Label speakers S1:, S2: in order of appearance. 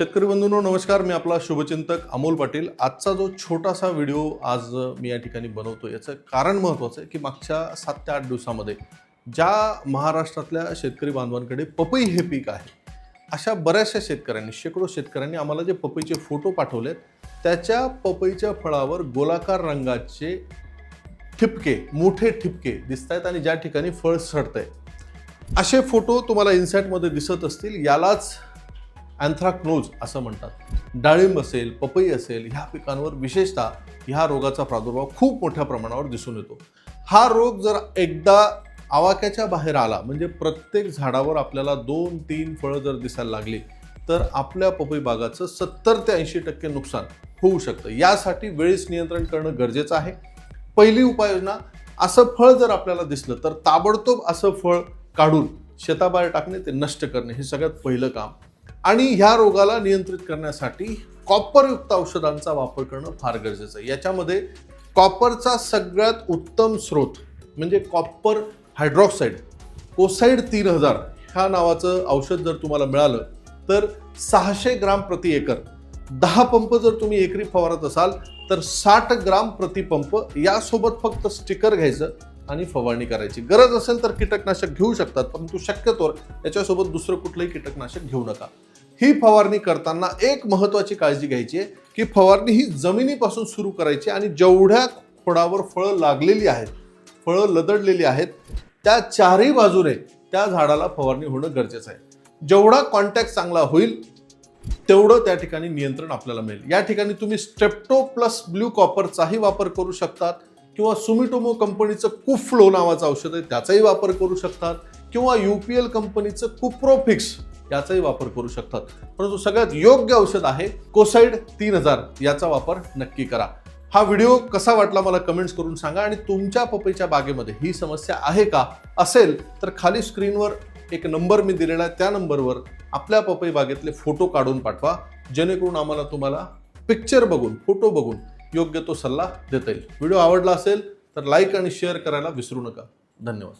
S1: शेतकरी बंधूंनो नमस्कार. मी आपला शुभचिंतक अमोल पाटील. आजचा जो छोटासा व्हिडिओ आज मी या ठिकाणी बनवतो याचं कारण महत्त्वाचं आहे की मागच्या सात ते आठ दिवसामध्ये ज्या महाराष्ट्रातल्या शेतकरी बांधवांकडे पपई हे पीक आहे अशा बऱ्याचशा शेतकऱ्यांनी शेकडो शेतकऱ्यांनी आम्हाला जे पपईचे फोटो पाठवलेत त्याच्या पपईच्या फळावर गोलाकार रंगाचे ठिपके मोठे ठिपके दिसत आहेत आणि ज्या ठिकाणी फळ सडत आहे असे फोटो तुम्हाला इन्सॅटमध्ये दिसत असतील. यालाच अँथ्राक्नोज असं म्हणतात. डाळिंब असेल पपई असेल ह्या पिकांवर विशेषतः ह्या रोगाचा प्रादुर्भाव खूप मोठ्या प्रमाणावर दिसून येतो. हा रोग जर एकदा आवाक्याच्या बाहेर आला म्हणजे प्रत्येक झाडावर आपल्याला दोन तीन फळं जर दिसायला लागली तर आपल्या पपई बागाचं सत्तर ते ऐंशी टक्के नुकसान होऊ शकतं. यासाठी वेळीच नियंत्रण करणं गरजेचं आहे. पहिली उपाययोजना असं फळ जर आपल्याला दिसलं तर ताबडतोब असं फळ काढून शेताबाहेर टाकणे ते नष्ट करणे हे सगळ्यात पहिलं काम. आणि ह्या रोगाला नियंत्रित करण्यासाठी कॉपरयुक्त औषधांचा वापर करणं फार गरजेचं आहे. याच्यामध्ये कॉपरचा सगळ्यात उत्तम स्रोत म्हणजे कॉपर हायड्रॉक्साईड कोसाईड तीन हजार ह्या नावाचं औषध जर तुम्हाला मिळालं तर सहाशे ग्राम प्रति एकर दहा पंप जर तुम्ही एकरी फवारत असाल तर साठ ग्राम प्रति पंप यासोबत फक्त स्टिकर घ्यायचं आणि फवारणी करायची. गरज असेल तर कीटकनाशक घेऊ शकतात परंतु शक्यतोवर याच्यासोबत दुसरं कुठलंही कीटकनाशक घेऊ नका. ही फवारणी करताना एक महत्त्वाची काळजी घ्यायची आहे की फवारणी ही जमिनीपासून सुरू करायची आणि जेवढ्या खोडावर फळं लागलेली आहेत फळं लदडलेली आहेत त्या चारही बाजूने त्या झाडाला फवारणी होणं गरजेचं आहे. जेवढा कॉन्टॅक्ट चांगला होईल तेवढं त्या ठिकाणी नियंत्रण आपल्याला मिळेल. या ठिकाणी तुम्ही स्टेप्टो प्लस ब्ल्यू कॉपरचाही वापर करू शकतात किंवा सुमिटोमो कंपनीचं कुफ्लो नावाचं औषध आहे त्याचाही वापर करू शकतात किंवा यू पी एल कंपनीचं कुप्रोफिक्स याचाही वापर करू शकतात. परंतु सगळ्यात योग्य औषध आहे कोसाईड तीन हजार. याचा वापर नक्की करा. हा व्हिडिओ कसा वाटला मला कमेंट्स करून सांगा आणि तुमच्या पपईच्या बागेमध्ये ही समस्या आहे का? असेल तर खाली स्क्रीनवर एक नंबर मी दिलेला आहे. त्या नंबरवर आपल्या पपई बागेतले फोटो काढून पाठवा. जेणेकरून आम्हाला तुम्हाला पिक्चर बघून फोटो बघून योग्य तो सल्ला देता येईल. व्हिडिओ आवडला असेल तर लाईक आणि शेअर करायला विसरू नका. धन्यवाद.